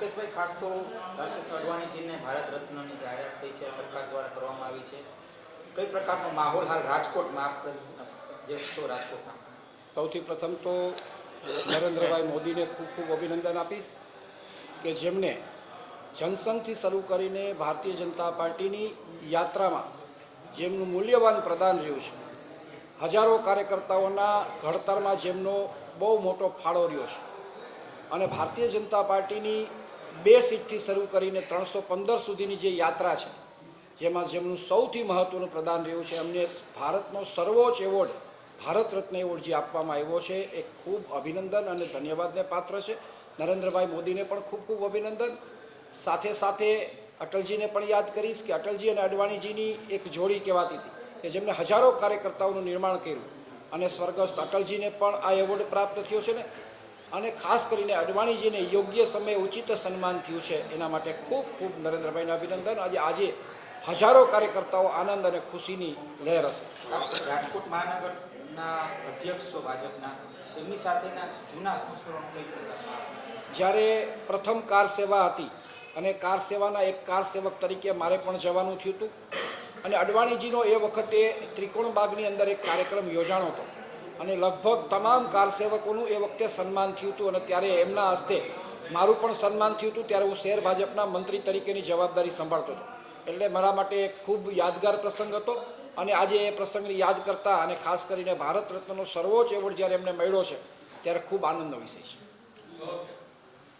મુકેશભાઈ, ખાસ તો લાલકૃષ્ણ અડવાણીજીને ભારત રત્નની જાહેરાત થઈ છે, સરકાર દ્વારા કરવામાં આવી છે. કઈ પ્રકારનો માહોલ હાલ રાજકોટમાં? આપ છો રાજકોટના સૌથી પ્રથમ તો નરેન્દ્રભાઈ મોદીને ખૂબ ખૂબ અભિનંદન આપીશ કે જેમને જનસંઘથી શરૂ કરીને ભારતીય જનતા પાર્ટીની યાત્રામાં જેમનું મૂલ્યવાન પ્રદાન રહ્યું છે, હજારો કાર્યકર્તાઓના ઘડતરમાં જેમનો બહુ મોટો ફાળો રહ્યો છે. અને ભારતીય જનતા પાર્ટીની બે સીટથી શરૂ કરીને ત્રણસો પંદર સુધીની જે યાત્રા છે, જેમાં જેમનું સૌથી મહત્ત્વનું પ્રદાન રહ્યું છે અમને ભારતનો સર્વોચ્ચ એવોર્ડ, ભારત રત્ન એવોર્ડ જે આપવામાં આવ્યો છે, એ ખૂબ અભિનંદન અને ધન્યવાદને પાત્ર છે. નરેન્દ્રભાઈ મોદીને પણ ખૂબ ખૂબ અભિનંદન. સાથે સાથે અટલજીને પણ યાદ કરીશ કે અટલજી અને અડવાણીજીની એક જોડી કહેવાતી હતી કે જેમને હજારો કાર્યકર્તાઓનું નિર્માણ કર્યું અને સ્વર્ગસ્થ અટલજીને પણ આ એવોર્ડ પ્રાપ્ત થયો છે ને. અને ખાસ કરીને અડવાણીજીને યોગ્ય સમયે ઉચિત સન્માન થયું છે. એના માટે ખૂબ ખૂબ નરેન્દ્રભાઈને અભિનંદન. આજે આજે હજારો કાર્યકર્તાઓ આનંદ અને ખુશીની લહેર હશે. રાજકોટ મહાનગરના અધ્યક્ષ છો ભાજપના. એમની સાથેના જૂના સંસ્કરણો જ્યારે પ્રથમ કાર સેવા હતી અને કાર સેવાના એક કાર સેવક તરીકે મારે પણ જવાનું થયું હતું. અને અડવાણીજીનો એ વખતે ત્રિકોણબાગની અંદર એક કાર્યક્રમ યોજાણો હતો. અને લગભગ તમામ કારસેવકોનું એ વખતે સન્માન થયું હતું અને ત્યારે એમના હસ્તે મારું પણ સન્માન થયું હતું, ત્યારે હું શહેર ભાજપના મંત્રી તરીકેની જવાબદારી સંભાળતો હતો. એટલે મારા માટે એક ખૂબ યાદગાર પ્રસંગ હતો અને આજે એ પ્રસંગને યાદ કરતા અને ખાસ કરીને ભારત રત્નનો સર્વોચ્ચ એવોર્ડ જ્યારે એમને મળ્યો છે, ત્યારે ખૂબ આનંદનો વિષય છે.